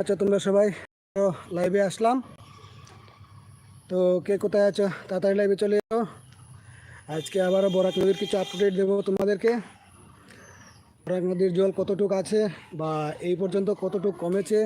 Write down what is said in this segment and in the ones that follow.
আচ্ছা তোমরা সবাই লাইভে আসলাম। তো কে কোথায় আছো? তাড়াতাড়ি লাইভে চলে এসো। আজকে আবারও বরাক নদীর কিছু আপডেট দেবো তোমাদেরকে। বরাক নদীর জল কতটুক আছে বা এই পর্যন্ত কতটুক কমেছে,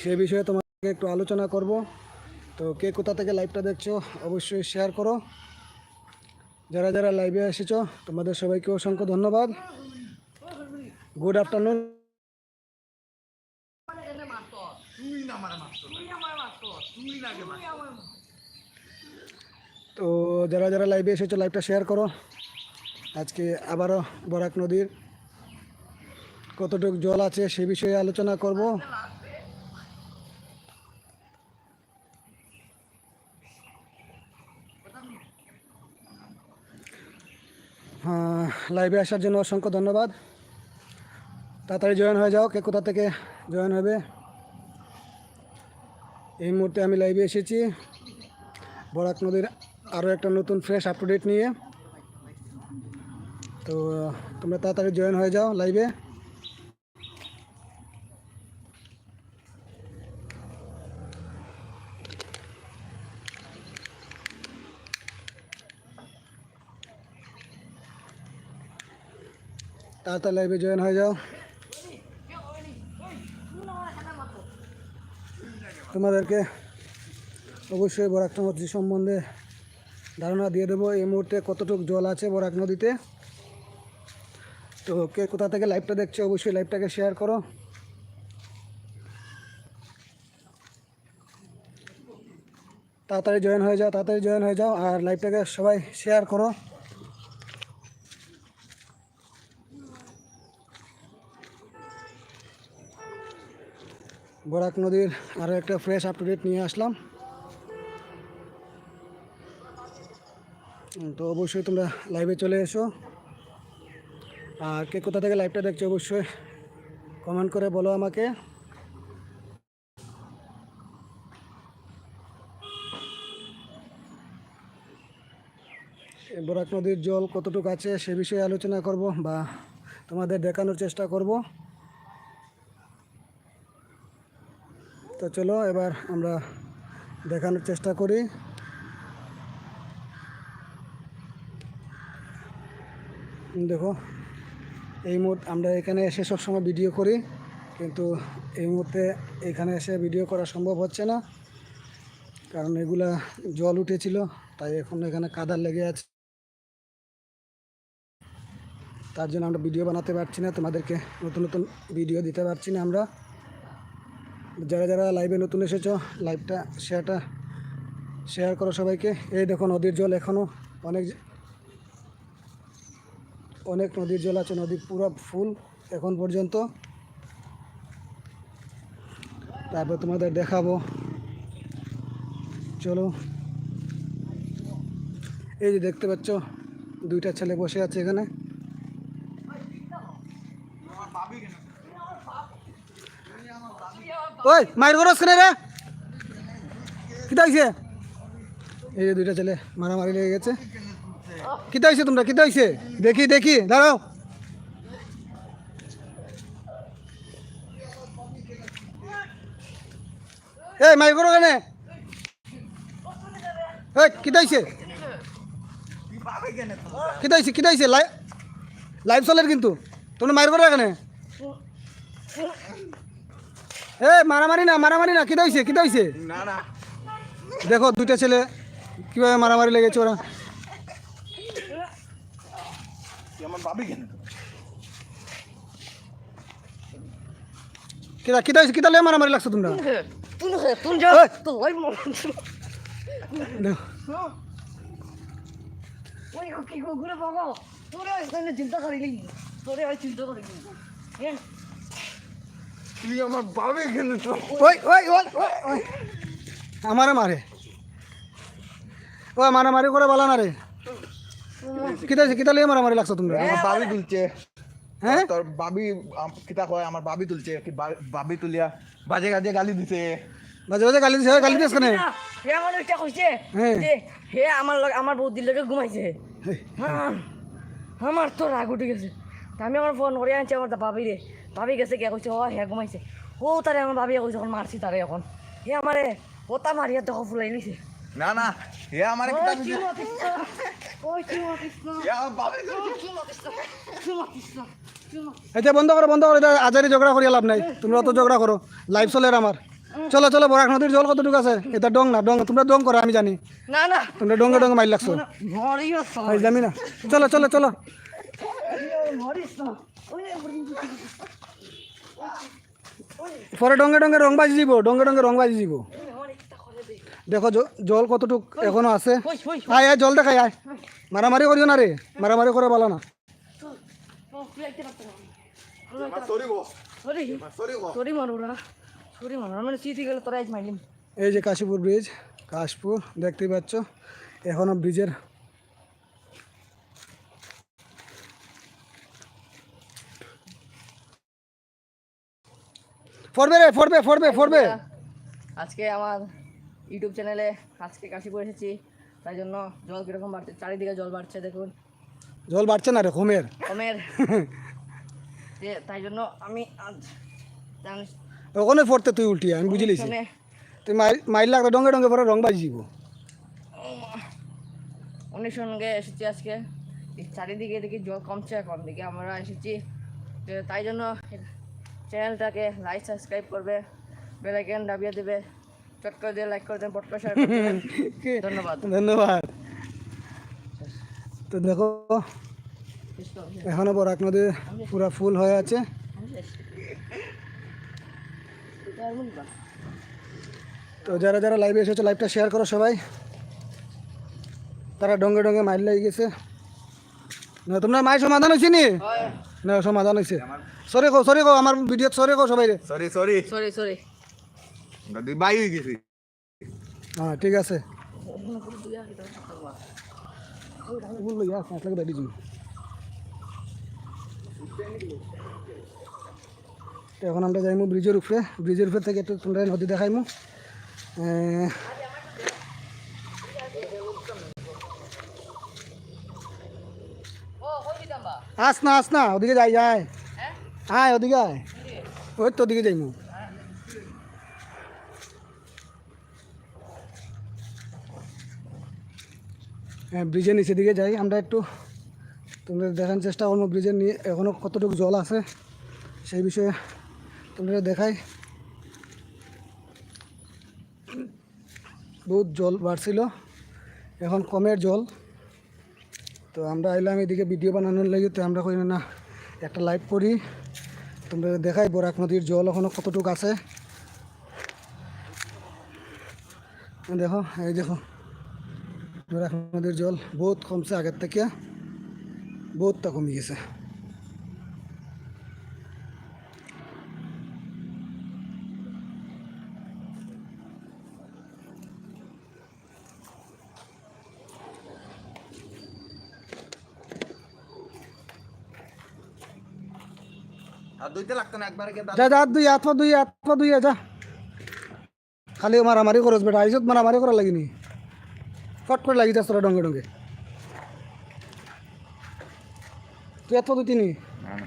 সে বিষয়ে তোমাদেরকে একটু আলোচনা করব। তো কে কোথা থেকে লাইভটা দেখছ, অবশ্যই শেয়ার করো। যারা যারা লাইভে এসেছ, তোমাদের সবাইকে অসংখ্য ধন্যবাদ। গুড আফটারনুন তো যারা যারা লাইভে এসেছ লাইভটা শেয়ার করো। আজকে আবারও বরাক নদীর কতটুকু জল আছে সে বিষয়ে আলোচনা করব। লাইভে আসার জন্য অসংখ্য ধন্যবাদ। তাড়াতাড়ি জয়েন হয়ে যাও। কে কোথা থেকে জয়েন হবে? এই মুহূর্তে আমি লাইভে এসেছি। বরাক নদীর আরও একটা নতুন ফ্রেশ আপডেট নিয়ে। তো তোমরা তাড়াতাড়ি জয়েন হয়ে যাও লাইভে তাড়াতাড়ি লাইভে জয়েন হয়ে যাও। তোমাদেরকে অবশ্যই বরাক নদী সম্বন্ধে ধারণা দিয়ে দেবো এই মুহূর্তে কতটুকু জল আছে বরাক নদীতে। তো কে কোথা থেকে লাইভটা দেখছ অবশ্যই লাইভটাকে শেয়ার করো। তাড়াতাড়ি জয়েন হয়ে যাও, তাড়াতাড়ি জয়েন হয়ে যাও আর লাইভটাকে সবাই শেয়ার করো। বরাক নদীর আরও একটা ফ্রেশ আপডেট নিয়ে আসলাম। তো অবশ্যই তোমরা লাইভে চলে এসো। আর কে কোথা থেকে লাইভটা দেখছ অবশ্যই কমেন্ট করে বলো আমাকে। বরাক নদীর জল কতটুকু আছে সে বিষয়ে আলোচনা করব বা তোমাদের দেখানোর চেষ্টা করব। তো চলো এবার আমরা দেখানোর চেষ্টা করি। দেখো, এই মুহূর্তে আমরা এখানে এসে সবসময় ভিডিও করি, কিন্তু এই মুহূর্তে এখানে এসে ভিডিও করা সম্ভব হচ্ছে না, কারণ এগুলা জল উঠেছিল, তাই এখন এখানে কাদার লেগে আছে। তার জন্য আমরা ভিডিও বানাতে পারছি না, তোমাদেরকে নতুন নতুন ভিডিও দিতে পারছি না আমরা। যারা যারা লাইভে নতুন এসেছ লাইভটা শেয়ারটা শেয়ার করো সবাইকে। এই দেখো নদীর জল এখনও অনেক অনেক নদীর জল আছে, নদী পুরো ফুল এখন পর্যন্ত। তারপর তোমাদের দেখাবো। চলো। এই যে দেখতে পাচ্ছ, দুইটা ছেলে বসে আছে এখানে। ওই, মায়ের গরজ কেন রে? কিতা হয়েছে এই যে দুইটা ছেলে মারামারি লেগে গেছে। কিতা হয়েছে তোমরা? কিতা হয়েছে দেখি দেখি, দাঁড়াও। এই, মায়ের গরো কেন? এই, কিতা হয়েছে কিতা হয়েছে কিতা হয়েছে লাইভ চলের কিন্তু। তোমরা মায়ের গরো এখানে এ মারামারি না মারামারি না কিতা হয়েছে কিতা হয়েছে না না। দেখো দুইটা ছেলে কীভাবে মারামারি লেগেছে ওরা। তুই আমার ভাবি কেন? কিতা কিতা হয়েছে কিতা লেগে মারামারি লাগছো তোমরা? চিন্তা করিলি। তোরে চিন্তা করিলি। হ্যাঁ? তুই আমার কেন তো? ওই ওই ওই ওই, ওই। আমারে মারে। ও মারামারি করে বলা না রে। কিতা কিতা লেগে মারামারি লাগছো তোমরা? আমার তুলছে। হ্যাঁ? তোর কিতা কয়? আমার ভাবি তুলছে। কি বা- ভাবি তুলিয়া বাজে গাজে গালি দিছে। বাজে বাজে গালি দিছে। গালি দিস কেন? হে আমার একটা কইছে হ্যাঁ। হে আমার লগে আমার বউ দিলকে ঘুমাইছে। হ্যাঁ। আমার তো রাগ উঠে গেছে। আমি আমার ফোন করে আনছি আমার ভাবি রে ভাবি গেছে কে কইছে ও হে ঘুমাইছে। ও তারে আমার ভাবি কই যখন মারছি তারে এখন হে আমারে ওতা মারিয়া দেখো ফুলাই নিছে। না না হে আমার কৃষ্ণ চিনো এটা বন্ধ করো বন্ধ করো এটা আজারি ঝগড়া করিয়া লাভ নাই। তোমরা অত ঝগড়া করো লাইভ চলে আমার চলো চলো বরাক নদীর জল কতটুকু আছে? এটা ডং না ডং তোমরা ডং করো আমি জানি। না না। তোমরা ডঙ্গে ডঙ্গে মাইল লাগছো। জানি না। চলো চলো চলো। মরিস না? ওই পরে ডঙ্গে ডঙ্গে রং বাজি দিব ডঙ্গে ডঙ্গে রং বাজি দিব। দেখো জল কতটুক এখনও আছে। আয় আয়, জল দেখাই, আয়। মারামারি করিও না রে, মারামারি করে বলো না। এই যে কাশীপুর ব্রিজ, কাশপুর দেখতেই পাচ্ছ, এখনও ব্রিজের ফরবে রে ফরবে ফরবে ফরবে। আজকে আমার ইউটিউব চ্যানেলে আজকে কাশিপুর এসেছি তাই জন্য জল কীরকম বাড়ছে চারিদিকে জল বাড়ছে দেখুন। জল বাড়ছে না রে হোমের কমের যে তাই জন্য আমি আজ ওখানে ফরতে তুই উল্টি আমি বুঝি লিছি তুই মাইল লাগবে ডঙ্গে ডঙ্গে পরে রং বাজি দিব। উনির সঙ্গে এসেছি আজকে। চারিদিকে দেখি জল কমছে এখন দিকে আমরা এসেছি। তাই জন্য চ্যানেলটাকে লাইক সাবস্ক্রাইব করবে বেলাইকেন দাবিয়ে দেবে। চট করে দিয়ে লাইক করে দেন পট করে share করে দেবেন। ধন্যবাদ। ধন্যবাদ। তো দেখো এখনও বরাক নদী পুরা ফুল হয়ে আছে। তো যারা যারা লাইভে এসেছ লাইভটা শেয়ার করো সবাই। তারা ডঙ্গে ডঙ্গে মাইল লাগি গেছে। না তোমরা মায়ের সমাধান হয়েছে নি? না সমাধান হয়েছে। সরি কো সরি কো আমার ভিডিওত সরি কো সবাই রে সরি সরি সরি সরি দাদি বাই হয়ে গেছি। হ্যাঁ ঠিক আছে। ভুল লইয়া পাঁচ লাখ যাব। তো এখন আমরা যাইমু ব্রিজের উপরে। ব্রিজের উপরে থেকে একটু তোমরা নদী দেখাইমু। আস না আস না ওদিকে যাই যাই। আয়, ওদিকে আয়। ওই তো ওদিকে যাইমু। হ্যাঁ ব্রিজের নিচে দিকে যাই। আমরা একটু তোমরা দেখার চেষ্টা করব। ব্রিজের নিয়ে এখনও কতটুকু জল আছে সেই বিষয়ে তোমরা দেখাই। বহুত জল বাড়ছিল। এখন কমের জল। তো আমরা আইলাম এদিকে ভিডিও বানানোর লাগে। তো আমরা কই না, একটা লাইভ করি। তোমরা দেখাই বরাক নদীর জল এখনও কতটুকু আছে। দেখো, এই দেখো, বরাক নদীর জল বহুত কমছে আগের থেকে, বহুতটা কমে গেছে। দুইতে লাগতো না একবার কে যা যা দুই হাত পা দুই হাত পা দুই যা। খালি মারামারি করস বেটা আইসত মারামারি করা লাগিনি ফট করে লাগি যাস তোরা ডঙ্গে ডঙ্গে। তুই এত দুই তিনি না না।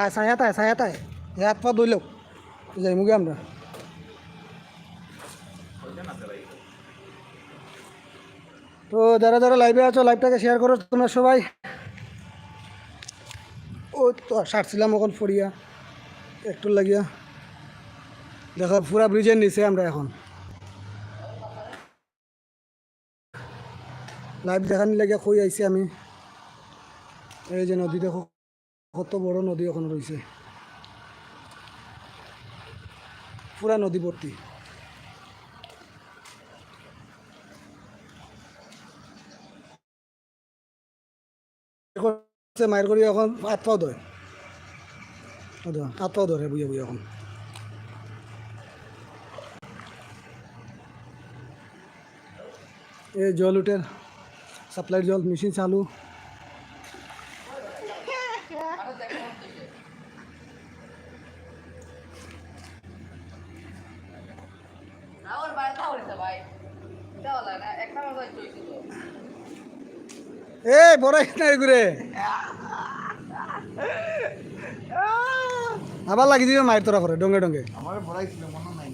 আয় সায়াত আয় সায়াত আয়। এ হাত পা দুই লোক যাই মুগে আমরা তো যারা যারা লাইভে আছো লাইভটাকে শেয়ার করো তোমরা সবাই। ও তো, সারছিলাম ওখান ফড়িয়া। একটু লাগিয়া। দেখো, পুরা ব্রিজের নিচে আমরা এখন। লাইভ দেখানি লাগিয়া কই আইছি আমি? এই যে নদী দেখো কত বড় নদী এখন রয়েছে পুরা নদী ভর্তি করছে মায়ের করি এখন হাত পাও ধরে। হাত পাও ধরে বুঝে বুঝে এখন। এই জল উঠে, সাপ্লাই জল, মেশিন চালু। এ বড় না ঘুরে। আবার লাগি দিবে মায়ের তোরা করে ডঙ্গে ডঙ্গে আমার বড়াইছিল মনে নাই।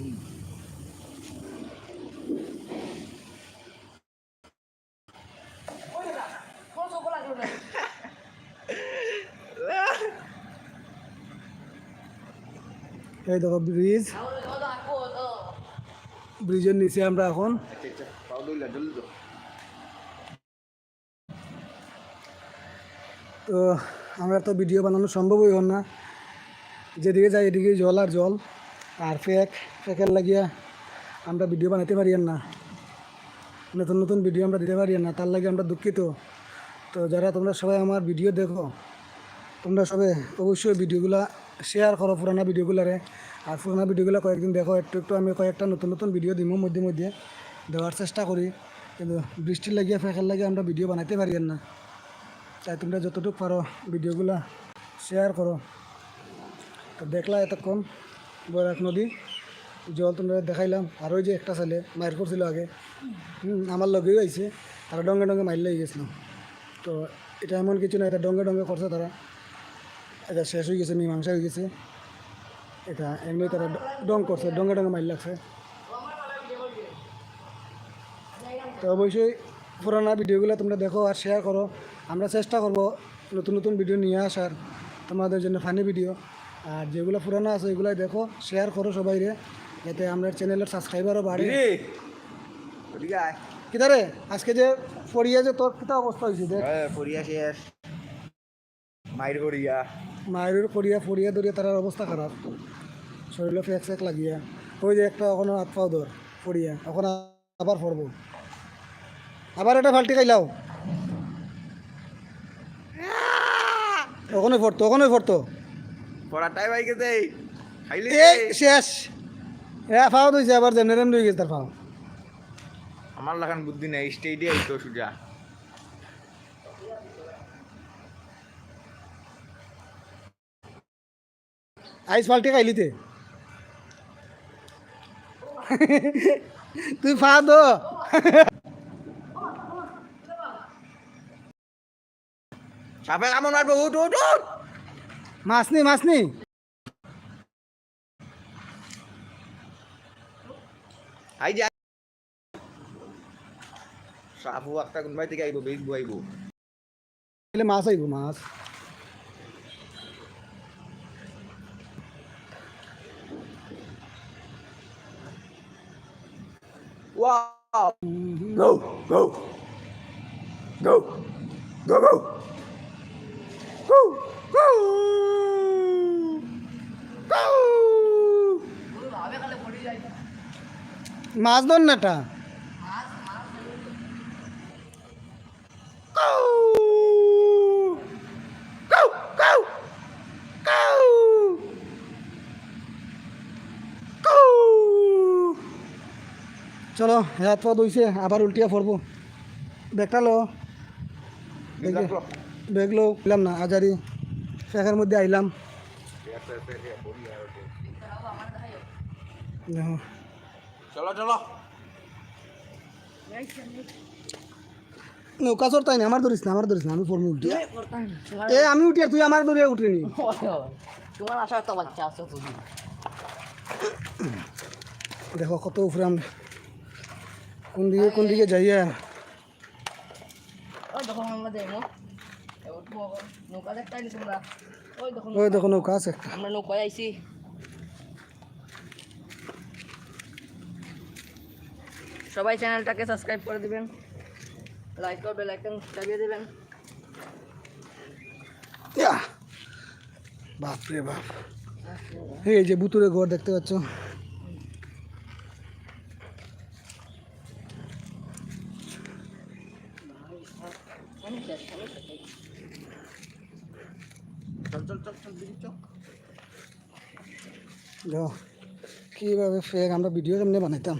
এই দেখো ব্রিজ ব্রিজের নিচে আমরা এখন। তো আমরা তো ভিডিও বানানো সম্ভবই হন না। যেদিকে যাই এদিকে জল আর জল। আর ফেক ফেকের লাগিয়া আমরা ভিডিও বানাতে পারি না। নতুন নতুন ভিডিও আমরা দিতে পারি না, তার লাগে আমরা দুঃখিত। তো যারা তোমরা সবাই আমার ভিডিও দেখো, তোমরা সবে অবশ্যই ভিডিওগুলা শেয়ার করো পুরানা ভিডিওগুলারে আর পুরানা ভিডিওগুলো কয়েকদিন দেখো, একটু একটু আমি কয়েকটা নতুন নতুন ভিডিও দিব মধ্যে মধ্যে দেওয়ার চেষ্টা করি। কিন্তু বৃষ্টির লাগিয়ে ফেকের লাগিয়ে আমরা ভিডিও বানাইতে পারি না। তাই তোমরা যতটুকু পারো ভিডিওগুলা শেয়ার করো। তো দেখলা এতক্ষণ বৈরাক নদী, জল তোমরা দেখাইলাম। আর ওই যে একটা ছেলে মায়ের করছিল আগে আমার লগেও আইছে, তারা ডঙ্গে ডঙ্গে মাইল লেগে গেছিলাম তো এটা এমন কিছু না, এটা ডঙ্গে ডঙ্গে করছে তারা। এটা শেষ হয়ে গেছে, মীমাংসা হয়ে গেছে। এটা এমনি তারা ডং করছে, ডঙ্গে ডঙ্গে মাইল লাগছে। তো অবশ্যই পুরানা ভিডিওগুলো তোমরা দেখো আর শেয়ার করো। আমরা চেষ্টা করব নতুন নতুন ভিডিও নিয়ে আসার তোমাদের জন্য ফানি ভিডিও আর যেগুলো পুরানো আছে এগুলো দেখো শেয়ার করো সবাই রে যাতে আমরা চ্যানেলের সাবস্ক্রাইবারও বাড়ে। রে। কিদারে আজকে যে পড়িয়া যে তোর কিতা অবস্থা হয়েছে দেখ। হ্যাঁ পড়িয়া শেষ। মাইর করিয়া মায়ের পড়িয়া পড়িয়া ধরিয়া তার অবস্থা খারাপ। শরীরে ফেক ফেক লাগিয়া। ওই যে একটা ওখানে হাত পাও ধর পড়িয়া। এখন আবার পড়ব। আবার একটা ফাল্টি খাইলাও। ওখানে পড়তো ওখানে পড়তো। পড়ার টাইম আই গেছে খাইলি শেষ। এ ফাও ধুইছে আবার জেনারেল হয়ে গেছে তার ফাও। আমার লাগান বুদ্ধি নেই স্টেডি আইতো সুজা। আইস ফাল্টি খাইলিতে তুই ফা দো। সাপে কামন মারবো উঠ উঠ উঠ। মাছ নি মাছ নি আই। যা সাপু একটা কোনবাই থেকে আইবো বেশ আইবো। এলে মাছ আইব মাছ। Wow! Go, go, go, go, go, go. ভাবে কালে পড়ে যায় মাছ ধর না. চলো হাত পা ধুইছে আবার উল্টিয়া পড়ব। ব্যাগটা লো। ব্যাগ লো। পেলাম না আজারি। ফেকের মধ্যে আইলাম। দেখো। চলো চলো। নৌকা চড় তাই না আমার ধরিস না আমার ধরিস না আমি পড়ব উল্টি এ আমি উঠি তুই আমার ধরে উঠিনি তোমার আশা তো বাচ্চা আছো তুমি দেখো কত উপরে আমরা। কোন দিকে কোন দিকে যাইয়া ওই দেখো নৌকা আছে একটা। আমরা নৌকায় আইছি। সবাই চ্যানেলটাকে সাবস্ক্রাইব করে দিবেন। লাইক আর বেল আইকন দাবিয়ে দিবেন! বাপরে বাপ এই যে বুতুরে ঘর দেখতে পাচ্ছ। কীভাবে ফেক আমরা ভিডিও কেমনি বানাইতাম।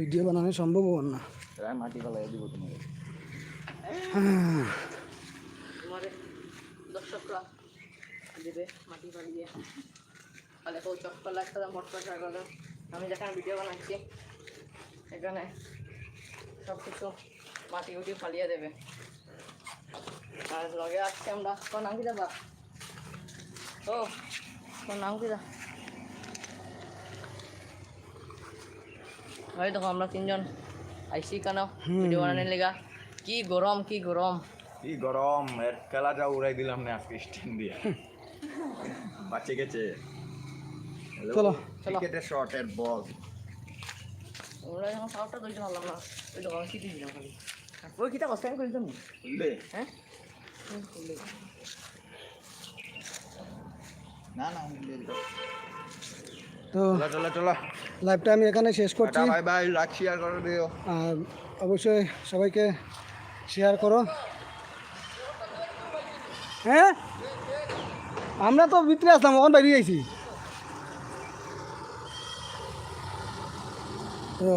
ভিডিও বানানো সম্ভব হন না। মাটি পালাই দিব তোমাকে। তোমাদের দর্শকরা দেবে মাটি বানিয়ে তাহলে কেউ চক্কর লাগতে মোট কথা করে আমি যেখানে ভিডিও বানাচ্ছি এখানে সব কিছু মাটি উটি ফালিয়ে দেবে। আর লগে আসছে আমরা। তোর নাম কি দাদা? ও তোর নাম কি দা ওই দেখো আমরা তিনজন আইসি কেন? ভিডিও বানানোর লেগা। কি গরম কি গরম। কি গরম এর খেলাটা উড়াই দিলাম না আজকে স্ট্যান্ড দিয়ে। বাঁচে গেছে। চলো, চলো। ক্রিকেটের শটের বল আমরা যখন সাউটটা ধরতে পারলাম না। ওই দোকান দিলাম খালি। ওই কিটা কষ্ট বুঝলে হ্যাঁ? না না চলো চলো চলো। লাইভটা আমি এখানে শেষ করছি। বাই বাই লাইক শেয়ার করে দিও। আর অবশ্যই সবাইকে শেয়ার করো। হ্যাঁ? আমরা তো ভিতরে আসলাম ওখান বেরিয়ে আইছি তো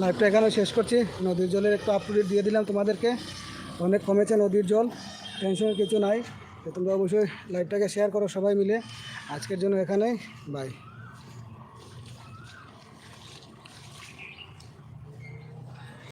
লাইভটা এখানে শেষ করছি। নদীর জলের একটু আপডেট দিয়ে দিলাম তোমাদেরকে। অনেক কমেছে নদীর জল টেনশনের কিছু নাই। তো তোমরা অবশ্যই লাইভটাকে শেয়ার করো সবাই মিলে। আজকের জন্য এখানেই বাই